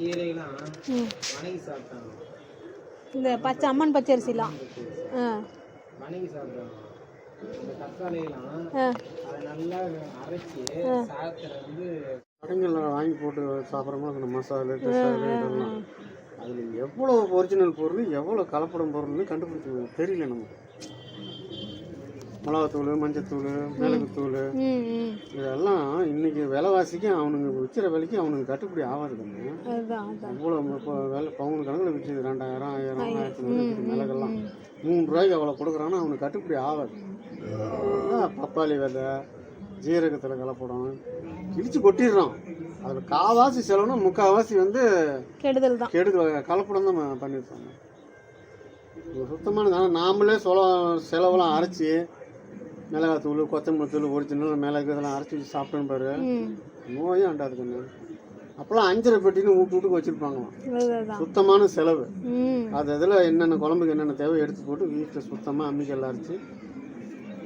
வணங்கி சாப்பிட்டாங்க. இந்த பச்சை அம்மன் பச்சரிசிலாம் ஆ. வணங்கி சாப்பிட்டாங்க. இந்த தக்காளியெல்லாம் ஆ. அதை நல்லா அரைச்சி சாதத்தில் வந்து கடைங்களில் வாங்கி போட்டு சாப்பிட்றோமோ அந்த மசாலா அதில் எவ்வளோ ஒரிஜினல் பொருள் எவ்வளோ கலப்படம் பொருள்னு கண்டுபிடிக்க தெரியல நமக்கு. மிளகாத்தூள் மஞ்சத்தூள் மிளகுத்தூள். இதெல்லாம் இன்னைக்கு விலைவாசிக்கு அவனுங்க விற்கிற விலைக்கு அவனுங்க கட்டுப்படி ஆகாதுங்க. அவ்வளோ இப்போ விலை பவுன் கணக்கில் விற்கிது ரெண்டாயிரம் ஆயிரம் ஆயிரத்தி நூறு மிளகெல்லாம். மூணு ரூபாய்க்கு அவ்வளோ கொடுக்குறான்னா அவனுக்கு கட்டுப்படி ஆகாது. பப்பாளி விதை ஜீரகத்தில் கலப்படம் இடித்து கொட்டிடுறான். அதில் காவாசி செலவுனா முக்கால்வாசி வந்து கெடுதல் தான். கெடுதல் கலப்படம் தான் பண்ணியிருக்காங்க சுத்தமான ஆனால் நாமளே சொல செலவெல்லாம் அரைச்சி மிளகாத்தூள் கொத்தமல்லி தூள் ஒரிஜினல் மிளகு இதெல்லாம் அரைச்சி வச்சு சாப்பிட்டேன்னு பாரு. நோயும் அண்டாது கண்ணு அப்போல்லாம் அஞ்சரை பெட்டின்னு வீட்டு வீட்டுக்கு வச்சுருப்பாங்களாம். சுத்தமான செலவு. அது இதில் என்னென்ன குழம்புக்கு என்னென்ன தேவை எடுத்து போட்டு வீட்டில் சுத்தமாக அம்மிக்கல் அரைச்சி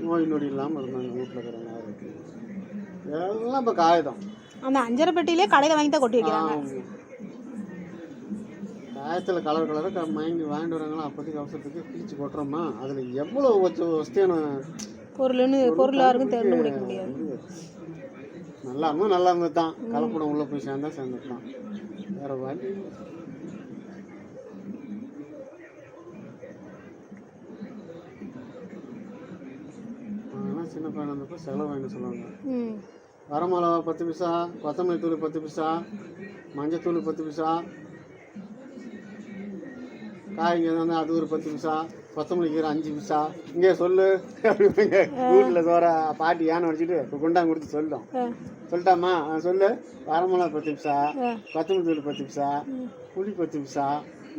நோய் நொடி இல்லாமல் இருந்தாங்க வீட்டில் இருக்கிறவங்க. எல்லாம் இப்போ காகிதம் அந்த அஞ்சரை பெட்டியிலே கடையில் வாங்கி தான் கொட்டி வைக்கிறாங்க. காயத்தில் கலர் கலராக வாங்கி வாங்கிட்டு வராங்களா? அப்போதைக்கு அவசரத்துக்கு கிழிச்சு கொட்டுறோமா? அதில் எவ்வளோ வச்ச வசதியான பொருள்னு பொருளாக இருக்கும் தெரிந்து முடிக்க முடியாது. நல்லா இருந்தோம் நல்லா இருந்தது தான் கலப்படம் உள்ளே போய் சேர்ந்தா சேர்ந்தது தான் வேறு வழி சின்ன பையன் இருந்தப்போ செலவு வாங்கி சொல்லுவாங்க. வரமிளகா பத்து பைசா கொத்தமல்லி தூள் பத்து பைசா மஞ்சத்தூள் பத்து பைசா காய்ங்க வந்து அது ஒரு பத்து பைசா. கொத்தமல்லி கீரை அஞ்சு பைசா இங்கே சொல்லு. அப்படிங்க. வீட்டில் சோற பாட்டி யானை வச்சுட்டு இப்போ குண்டாங்க கொடுத்து சொல்லிட்டோம் சொல்லிட்டாமா சொல்லு. வரமிளகா பத்து பைசா கொத்தமல்லி தூள் பத்து பைசா புளி பத்து பைசா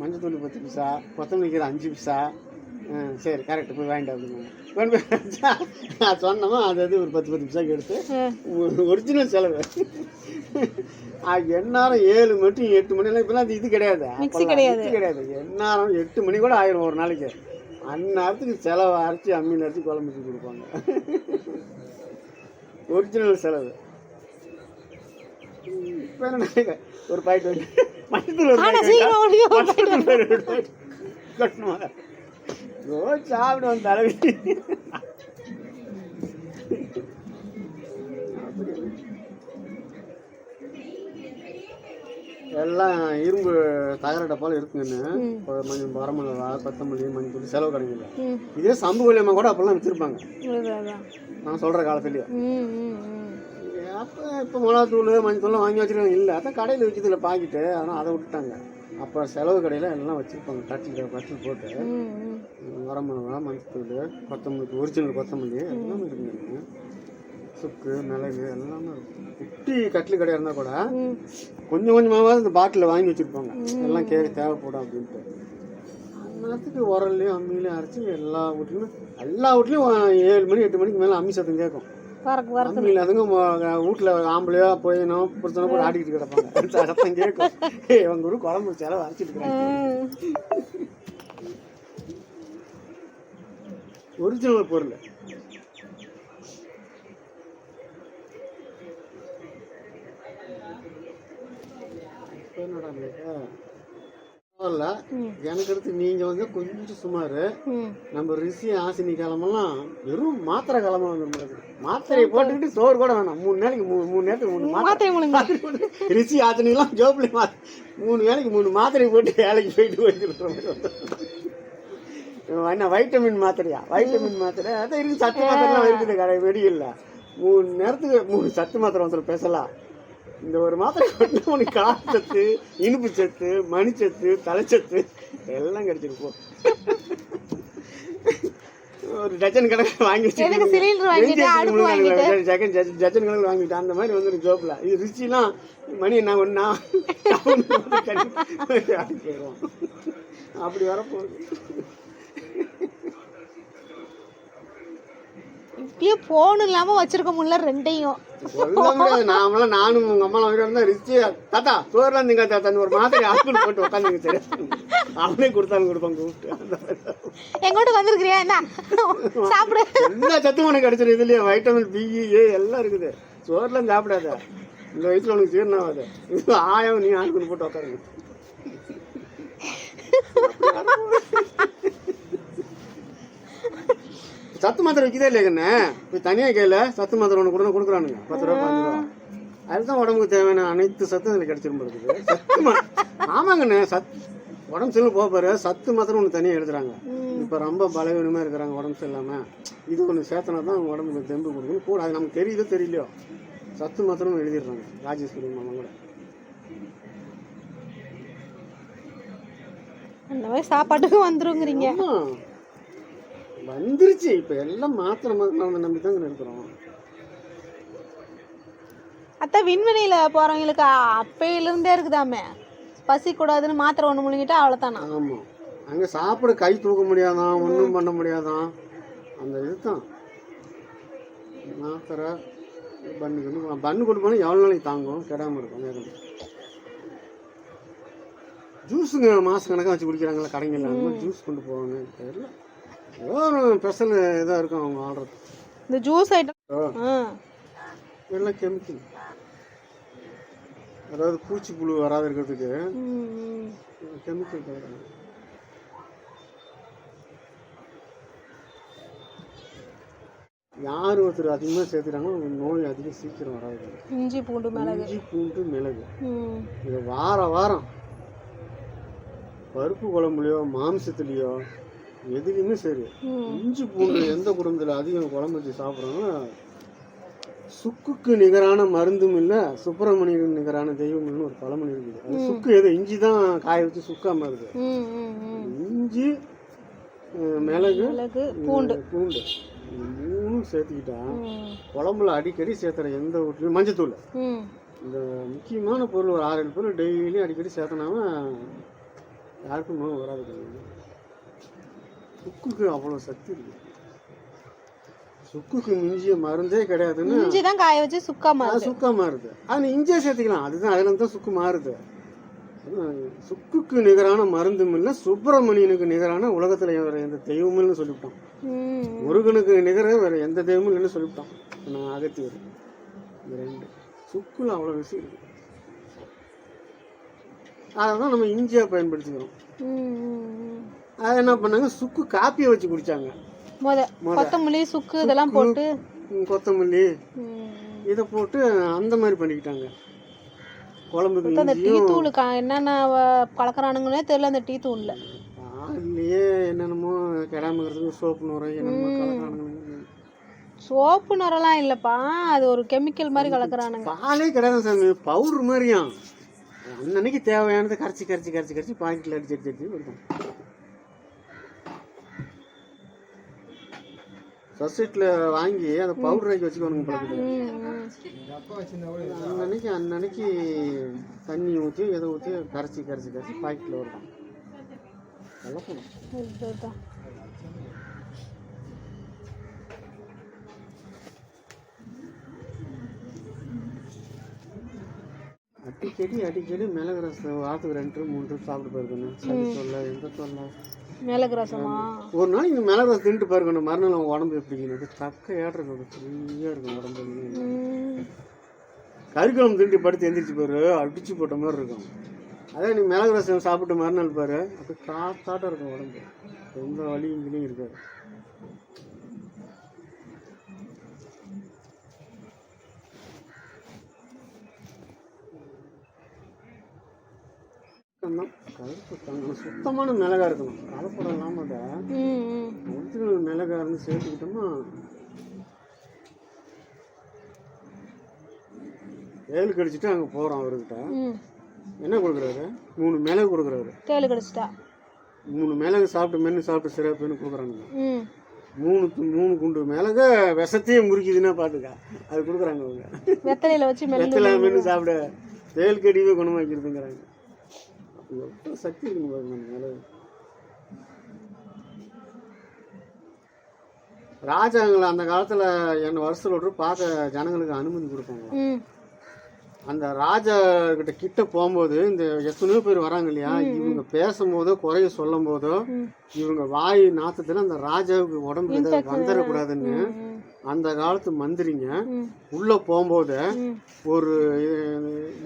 மஞ்சத்தூள் பத்து பைசா கொத்தமல்லி கீரை அஞ்சு பைசா சரி கரெக்ட் போய் வாங்கிட்டு அப்படிங்க நான் சொன்னோமா அது அது ஒரு பத்து பத்து பைசாக்கு எடுத்து ஒரிஜினல் செலவு. எந்நேரம் ஏழு மணி எட்டு மணிலாம் இப்போலாம் அது இது கிடையாது. கிடையாது. எந்நேரம் எட்டு மணி கூட ஆயிரும் ஒரு நாளைக்கு. அந்நேரத்துக்கு செலவு அரைச்சி அம்மி அரைச்சி குழம்பு வச்சு கொடுப்பாங்க. ஒரிஜினல் செலவு. இப்போ என்ன? ஒரு பாக்கெட் வந்து மஞ்சத்தூள் ஒரு கட்டணுமா? ரோஜ் சாப்பிடுவோம் தலைவி எல்லாம் இரும்பு தகர டப்பால இருக்குங்கன்னு மஞ்சள் வரமிளகா கொத்தமல்லி மஞ்சள் தூள் செலவு கிடைக்கல இதே சம்பு கொல்லியம்மா கூட அப்போல்லாம் வச்சுருப்பாங்க நான் சொல்கிற காலத்துலேயே. அப்போ இப்போ மிளகாத்தூள் மஞ்சள் தூள்லாம் வாங்கி வச்சிருக்காங்க. இல்லை அதான் கடையில் விற்கிறதுல பாக்கிட்டு. அதனால் அதை விட்டுட்டாங்க. அப்போ செலவு கடையில் எல்லாம் வச்சுருப்பாங்க. கட்டில் கட்டில் போட்டு. வரமிளகா மஞ்சத்தூள் கொத்தமல்லி ஒரிஜினல் கொத்தமல்லி எல்லாமே இருக்குங்க. சுக்கு மிளகு எல்லாமே இருக்கும். குட்டி கட்டில் கடையாக இருந்தால் கூட கொஞ்சம் கொஞ்சமாவது இந்த பாட்டிலில் வாங்கி வச்சுருப்பாங்க. எல்லாம் கேட்க தேவைப்படும் அப்படின்ட்டு. அந்நேரத்துக்கு உரல்லையும் அம்மிலையும் அரைச்சி எல்லா வீட்லையும் எல்லா வீட்லையும் ஏழு மணி எட்டு மணிக்கு மேலே அம்மி சத்தம் கேட்கும். அம்மியில் அதுங்க வீட்டில் ஆம்பளையோ போயினோ புருஷனோ போய் ஆடிக்கிட்டு கிடப்பாங்க. சத்தம் கேட்கும். இவங்க ஒரு குழம்பு செலவு அரைச்சிட்டு இருக்கிறாங்க ஒரிஜினல் பொருள். என்னடா இல்லையா? பரவாயில்ல. எனக்கு அடுத்து நீங்கள் வந்து கொஞ்சம் சுமார். நம்ம ரிஷி ஆசினி காலமெல்லாம் வெறும் மாத்திரை காலமாக வந்து மாத்திரையை போட்டுக்கிட்டு சோறு கூட வேணாம். மூணு நாளைக்கு மூணு மூணு நேரத்துக்கு மூணு மாத்திரை. முழுங்க ரிஷி ஆசினிலாம் ஜோப்லி மா மூணு வேலைக்கு மூணு மாத்திரை போட்டு வேலைக்கு போயிட்டு வந்துருக்கோம் என்ன வைட்டமின் மாத்திரையா? வைட்டமின் மாத்திரை. அதான் இருக்குது சத்து மாத்திரைலாம் இருக்குது கடை வெடியில் மூணு நேரத்துக்கு மூணு சத்து மாத்திரை வந்து பேசலாம். இந்த ஒரு மாத்திரை போட்டு உனக்கு இனிப்பு சத்து மணிச்சத்து தலைச்சத்து எல்லாம் கிடைச்சிருப்போம் ஒரு டஜன் கணக்கு வாங்கி cylinder வாங்கிட்டு, அடுப்பு வாங்கிட்டு? கணக்கில் அந்த மாதிரி வந்துடும் ஜோப்பில் இது ருச்சிலாம் மணி என்ன போயிடுவோம் அப்படி வரப்போகுது இப்பயே போன் இல்லாம வச்சிருக்க முடியல ரெண்டையும். நாமெல்லாம் நானும் உங்க அம்மா இருந்தா ரிச்சி தாத்தா சோறுலாம் நீங்க தாத்தா ஒரு மாதிரி ஆஸ்பிள் போட்டு உட்காந்துங்க சரி. அவனே கொடுத்தாலும் கொடுப்பாங்க கூப்பிட்டு. எங்கோட்டு வந்திருக்கிறியா? என்ன? சாப்பிடு. எல்லா சத்தும் உனக்கு கிடைச்சிடும் இதுலயே வைட்டமின் பி ஏ எல்லாம் இருக்குது. சோறுலாம் சாப்பிடாத. இந்த வயசுல உனக்கு ஜீரணம் ஆகாது. ஆயம் நீ ஆள் கொண்டு போட்டு உட்காருங்க சத்து மாத்திரை விற்கிறதே இல்லையா கண்ணே. போய் தனியாக கேள. சத்து மாத்திரை ஒன்று கூட கொடுக்குறானுங்க பத்து ரூபா பாஞ்சு ரூபா. அதுதான் உடம்புக்கு தேவையான அனைத்து சத்தும் அதில் கிடைச்சிரும் இருக்குது. சத்து மா ஆமாங்கண்ணே. சத் உடம்பு சரியில்லை போக பாரு. சத்து மாத்திரம் ஒன்று தனியாக எழுதுறாங்க இப்போ ரொம்ப பலவீனமாக இருக்கிறாங்க உடம்பு சரியில்லாமல் இது ஒன்று சேர்த்தனா தான் அவங்க உடம்புக்கு தெம்பு கொடுக்கணும் கூட அது நமக்கு தெரியுதோ தெரியலையோ. சத்து மாத்திரம் எழுதிடுறாங்க. ராஜேஸ்வரி மாமா கூட. அந்த மாதிரி சாப்பாட்டுக்கு வந்துருங்கிறீங்க. வந்துருச்சு. இப்போ எல்லாம் மாத்திரை மாத்திரை நம்பி தாங்க இருக்கிறோம் அத்தை விண்வெளியில போறவங்களுக்கு அப்பையில இருந்தே இருக்குதாமே? பசி கூடாதுன்னு மாத்திரை ஒண்ணு முழுங்கிட்டா அவ்வளவுதானா? ஆமாம் அங்கே சாப்பிட கை தூக்க முடியாதான் ஒன்றும் பண்ண முடியாதான் அந்த இதுதான். மாத்திரை பண்ணு கொண்டு பண்ணு கொண்டு போனால் எவ்வளோ நாளைக்கு தாங்கும்? கெடாமல் இருக்கும் வேகம். ஜூஸுங்க மாதம் கணக்காக வச்சு குடிக்கிறாங்களா கடைங்களில்? ஜூஸ் கொண்டு போவாங்க. தெரியல. ஏதோ ஒரு ஸ்பெஷல் இதாக இருக்கும் அவங்க ஆடுறது. இந்த ஜூஸ் ஐட்டம் எல்லாம் கெமிக்கல் அதாவது பூச்சி புழு வராது இருக்கிறதுக்கு கெமிக்கல் கலக்குறாங்க யார் ஒருத்தர் அதிகமாக சேர்த்துறாங்களோ அவங்க நோய் அதிகம் சீக்கிரம் வராது. இஞ்சி பூண்டு மிளகு. இஞ்சி பூண்டு மிளகு. இது வார வாரம் பருப்பு குழம்புலையோ மாம்சத்துலேயோ எதுலேயுமே சரி. இஞ்சி பூண்டு எந்த குடும்பத்தில் அதிகம் குழம்பு வச்சு சாப்பிட்றாங்கன்னா சுக்குக்கு நிகரான மருந்தும் இல்லை சுப்பிரமணியனுக்கு நிகரான தெய்வம்னு ஒரு பழமொழி இருக்குது. அது சுக்கு எது? இஞ்சி தான் காய வச்சு சுக்காம ம். இஞ்சி மிளகு பூண்டு. பூண்டு. மூணும் சேர்த்துக்கிட்டா. குழம்புல அடிக்கடி சேர்த்துற எந்த வீட்லையும் மஞ்சத்தூள். இந்த முக்கியமான பொருள் ஒரு ஆறு ஏழு பொருள் டெய்லியும் அடிக்கடி சேர்த்தனாம யாருக்கும் நோய் வராது. கிடையாது சுக்குக்கு அவ்வளோ சக்தி இருக்கு சுக்குக்கு மிஞ்சிய மருந்தே கிடையாதுன்னு இஞ்சி தான் காய வச்சு சுக்கா மாதிரி சுக்கா மாறுது. அது இஞ்சியே சேர்த்துக்கலாம். அதுதான் அதுல தான் சுக்கு மாறுது. சுக்குக்கு நிகரான மருந்தும் இல்லை சுப்பிரமணியனுக்கு நிகரான உலகத்துல வேற எந்த தெய்வமும் இல்லைன்னு சொல்லிவிட்டோம் ம். முருகனுக்கு நிகர வேற எந்த தெய்வமும் இல்லைன்னு சொல்லிவிட்டோம் நான் அகத்தியர். இந்த ரெண்டு. சுக்குல அவ்வளோ விஷயம் இருக்கு அதை தான் நம்ம இஞ்சியாக பயன்படுத்திக்கிறோம். அதை என்ன பண்ணாங்க? சுக்கு காப்பியை வச்சு குடிச்சாங்க. கொத்தமல்லி சுக்கு இதெல்லாம் போட்டு. கொத்தமல்லி. இதை போட்டு அந்த மாதிரி பண்ணிக்கிட்டாங்க. குழம்புக்கு அந்த டீ தூள் என்னென்ன கலக்குறானுங்கன்னே தெரியல அந்த டீ தூள்ல. பால்லையே என்னென்னமோ கிடாமக்கிறதுக்கு சோப்பு நுரை என்னென்னமோ கலக்கிறானுங்க சோப்பு நுரெல்லாம் இல்லப்பா. அது ஒரு கெமிக்கல் மாதிரி கலக்குறானுங்க. பாலே கிடையாது சாமி. பவுடர் மாதிரியாம். அன்னன்னைக்கு தேவையானதை கரைச்சி கரைச்சி கரைச்சி கரைச்சி பாக்கெட்டில் அடிச்சு அடிச்சு அடிச்சு சொசைட்டியில் வாங்கி அந்த பவுடர் ஆக்கி வச்சுக்கோனுங்க பழக்கத்தில் அன்னன்னைக்கு அன்னன்னைக்கு தண்ணி ஊற்றி எதை ஊற்றி கரைச்சி கரைச்சி கரைச்சி பாக்கெட்டில் இதுதான். அடிக்கடி அடிக்கடி மிளகு ரசம் வாரத்துக்கு ரெண்டு மூணு ட்ரிப் சாப்பிட்டு போயிருக்கணும் சளி சொல்ல எந்த சொல்ல மிளகு ரசமா ஒரு நாளைக்கு இந்த மிளகு ரசம் தின்ட்டு பாருக்கணும் மறுநாள் அவங்க உடம்பு எப்படி இருக்குது தக்க ஏடுறது ஃப்ரீயாக இருக்கும் உடம்பு. கறிக்குழம்பு திண்டி படுத்து எந்திரிச்சு பாரு அடிச்சு போட்ட மாதிரி இருக்கும். அதே நீ மிளகு ரசம் சாப்பிட்டு மறுநாள் பாரு அப்படியே காத்தாட்டம் இருக்கும் உடம்பு. எந்த வலியும் கிளியும் சுத்தம்தான். கருப்பு தங்கம். சுத்தமான மிளகா இருக்கணும். கலப்படம் இல்லாமல் அதை. ஒரிஜினல் மிளகா இருந்து சேர்த்துக்கிட்டோமா ஏழு கடிச்சிட்டு அங்கே போகிறோம் அவர்கிட்ட. என்ன கொடுக்குறாரு? மூணு மிளகு கொடுக்குறாரு. தேள் கடிச்சிட்டா. மூணு மிளகு சாப்பிட்டு மென்று சாப்பிட்டு சிறப்புன்னு கொடுக்குறாங்க. மூணு மூணு குண்டு மிளகு விஷத்தையே முறிக்குதுன்னா பார்த்துக்க அது கொடுக்குறாங்க அவங்க. வெத்தலையில வச்சு வெத்தலை மென்று சாப்பிட தேல் கடிவே குணமாக்கிடுதுங்கிறாங்க எவ்வளோ சக்தி இருக்குன்னு பாருங்க அந்த மிளகு ராஜாங்களை அந்த காலத்தில் என்ன வருஷத்தில் விட்டு பார்க்க ஜனங்களுக்கு அனுமதி கொடுப்பாங்க. அந்த ராஜா கிட்ட கிட்ட போகும்போது இந்த எத்தனையோ பேர் வராங்க இல்லையா? இவங்க பேசும்போதோ குறைய சொல்லும் போதோ. இவங்க வாய் நாத்தத்துல அந்த ராஜாவுக்கு உடம்பு வந்துடக்கூடாதுன்னு. அந்த காலத்து மந்திரிங்க உள்ள போகும்போது ஒரு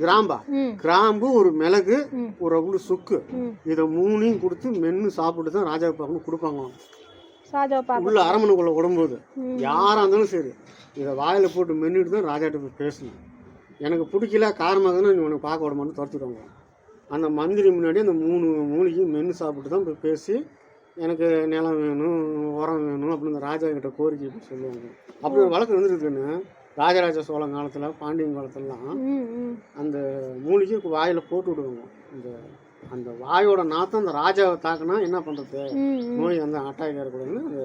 கிராம்பா. கிராம்பு ஒரு மிளகு. ஒரு அவ்வளோ சுக்கு. இதை மூணையும் கொடுத்து மென்று சாப்பிட்டு தான் ராஜா பார்க்கணும் கொடுப்பாங்களாம் உள்ள அரமனைக்குள்ள விடும்போது ம். யாராக இருந்தாலும் சரி இதை வாயில் போட்டு மென்னுட்டு தான் ராஜாட்ட போய் பேசணும். எனக்கு பிடிக்கல காரமாகனா நீ உனக்கு பார்க்க விட மாட்டேன் துரத்துடுவாங்க அந்த மந்திரி முன்னாடி அந்த மூணு மூலிகையும் மென்று சாப்பிட்டு தான் போய் பேசி எனக்கு நிலம் வேணும் உரம் வேணும் அப்படின்னு இந்த ராஜா கிட்ட கோரிக்கை சொல்லுவாங்க. அப்படி ஒரு வழக்கு இருந்துருக்குன்னு ராஜராஜ சோழன் காலத்தில் பாண்டியன் காலத்துலலாம் அந்த மூலிகை வாயில் போட்டு விடுவாங்க. அந்த அந்த வாயோட நாத்தம் அந்த ராஜாவை தாக்குனா என்ன பண்ணுறது. நோய் வந்து அட்டாக் ஏறக்கூடாதுன்னு அந்த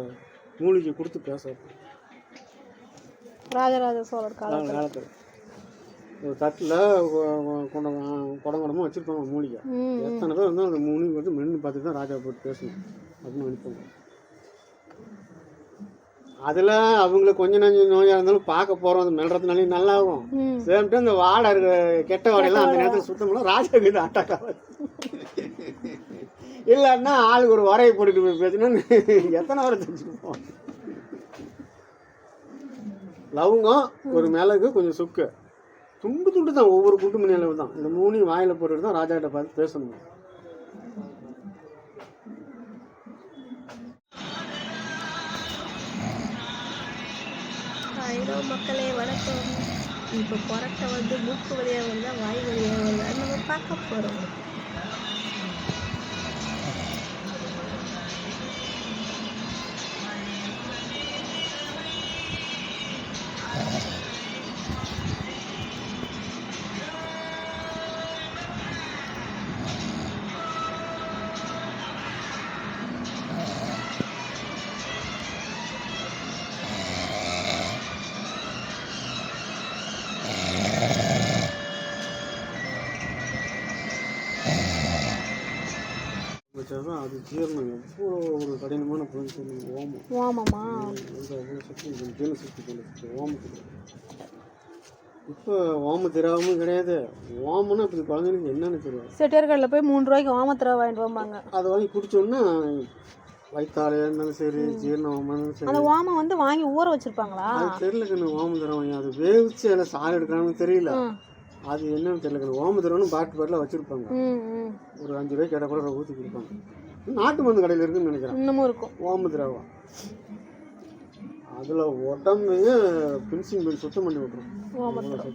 மூலிகை கொடுத்து பேச வைப்பாங்க. ராஜராஜ சோழர் காலத்தில். ஒரு தட்டில் குடம் குடங்குடமாக வச்சுருப்பாங்க மூலிகை. எத்தனை பேர் வந்து அந்த மூலிகை வந்து மென்று பார்த்து தான் ராஜா போட்டு பேசணும். அப்படின்னு அனுப்புவாங்க அதில் அவங்களுக்கு கொஞ்ச நஞ்சம் நோயாக இருந்தாலும் பார்க்க போகிறோம் அது மெல்றதுனாலே நல்லாகும். சேம் டைம் இந்த வாடை இருக்க கெட்ட வாடையெல்லாம் அந்த நேரத்தில் சுத்தம் பண்ணலாம் ராஜா இது அட்டாக் ஆகாது. இல்லைன்னா ஆளுக்கு ஒரு வரையை போட்டுட்டு போய் பேசினா எத்தனை வரை தெரிஞ்சுருப்போம் லவங்கம் ஒரு மிளகு கொஞ்சம் சுக்கு. துண்டு துண்டு தான். ஒவ்வொரு குண்டு மணி அளவு தான். இந்த மூணையும் வாயில் போட்டுட்டு தான் ராஜா கிட்ட பார்த்து பேசணும். ஹலோ மக்களே வணக்கம். இப்போ கொரட்டை வந்து மூக்கு வழியாக வந்தால் வாய் வழியாக வந்தால் நம்ம பார்க்க போகிறோம் அது ஜீரணம் எவ்வளோ ஒரு கடினமான பொருள் சொல்லுங்க ஓமம். ஓமமா? அவ்வளோ சக்தி ஜீரண சக்தி கொண்டு ஓமத்துக்கு. இப்போ ஓமம் தெரியாமல் கிடையாது. ஓமம்னா இப்படி குழந்தைங்களுக்கு என்னன்னு தெரியாது. செட்டியார்களில் போய் மூணு ரூபாய்க்கு ஓமத்திர வாங்கிட்டு வந்தாங்க அதை வாங்கி குடிச்சோன்னா வயிற்றாலையாக இருந்தாலும் சரி ஜீரணமாக சரி. அந்த ஓமம் வந்து வாங்கி ஊற வச்சிருப்பாங்களா? அது தெரியல கண்ணு ஓமம் தரவங்க அது வேவிச்சு அதில் சாறு எடுக்கிறாங்கன்னு தெரியல. அது என்னன்னு தெரியல கண்ணு. ஓமம் தரவனு பாட்டு பாட்டில் வச்சுருப்பாங்க. ஒரு அஞ்சு ரூபாய்க்கு கடை கூட ஊற்றி கொடுப்பாங்க. நாட்டு மருந்து கடையில் இருக்குன்னு நினைக்கிறேன். இன்னமும் இருக்கும். ஓம திரவம் அதில் உடம்பையே பின்சிங் பில் சுத்தம் பண்ணி விட்ரும் ஓமத்திரம்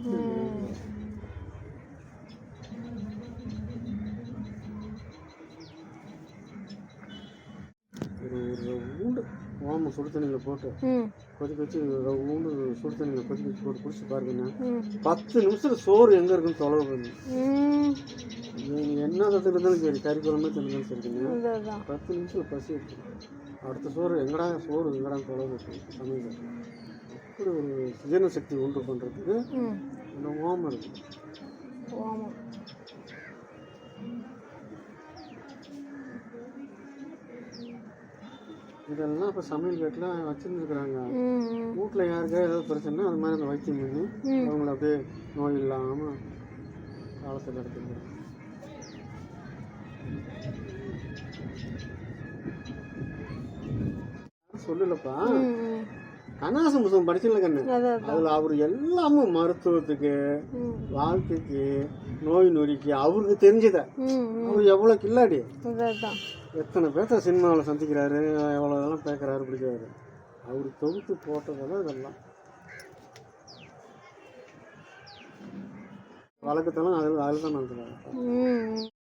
ஓமம் சுடு தண்ணியில் போட்டு கொதிக்க வச்சு ஊண்டு சுடு தண்ணியில் கொதிக்க வச்சு போட்டு குடிச்சு பாருங்கண்ணா. பத்து நிமிஷத்தில் சோறு எங்கே இருக்குன்னு தொலைவு பண்ணு நீங்கள் என்ன இருந்தாலும் சரி கறி குழம்பு தந்தாலும் சரிங்க இதுதான் பத்து நிமிஷத்தில் பசி எடுத்துரும் அடுத்த சோறு எங்கடா சோறு எங்கடா தொலைவு சமையல் அப்படி ஒரு ஜீரண சக்தி உண்டு பண்ணுறதுக்கு இந்த ஓமம் இருக்குது ஓமம். இதெல்லாம் இப்போ சமையல் வீட்டில் வச்சுருந்துருக்குறாங்க. வீட்டில் யாருக்கா ஏதோ பிரச்சனை அது மாதிரி அந்த வைத்தியம் பண்ணி. அவங்கள அப்படியே நோய் இல்லாமல் காலத்தை நடத்திக்கிறாங்க சொல்லலப்பா. கண்ணாசம் புத்தகம் படிச்சல கண்ணு. அதில் அவர் எல்லாமே மருத்துவத்துக்கு வாழ்க்கைக்கு நோய் நொடிக்கு அவருக்கு தெரிஞ்சதை. அவர் எவ்வளோ கில்லாடி? எத்தனை பேர்த்த சினிமாவில் சந்திக்கிறாரு? எவ்வளோ இதெல்லாம் பேக்கிறாரு பிடிக்கிறாரு. அவர் தொகுத்து போட்டதெல்லாம் இதெல்லாம். வழக்கத்தெல்லாம் அதில் அதில் தான் நடத்துகிறாரு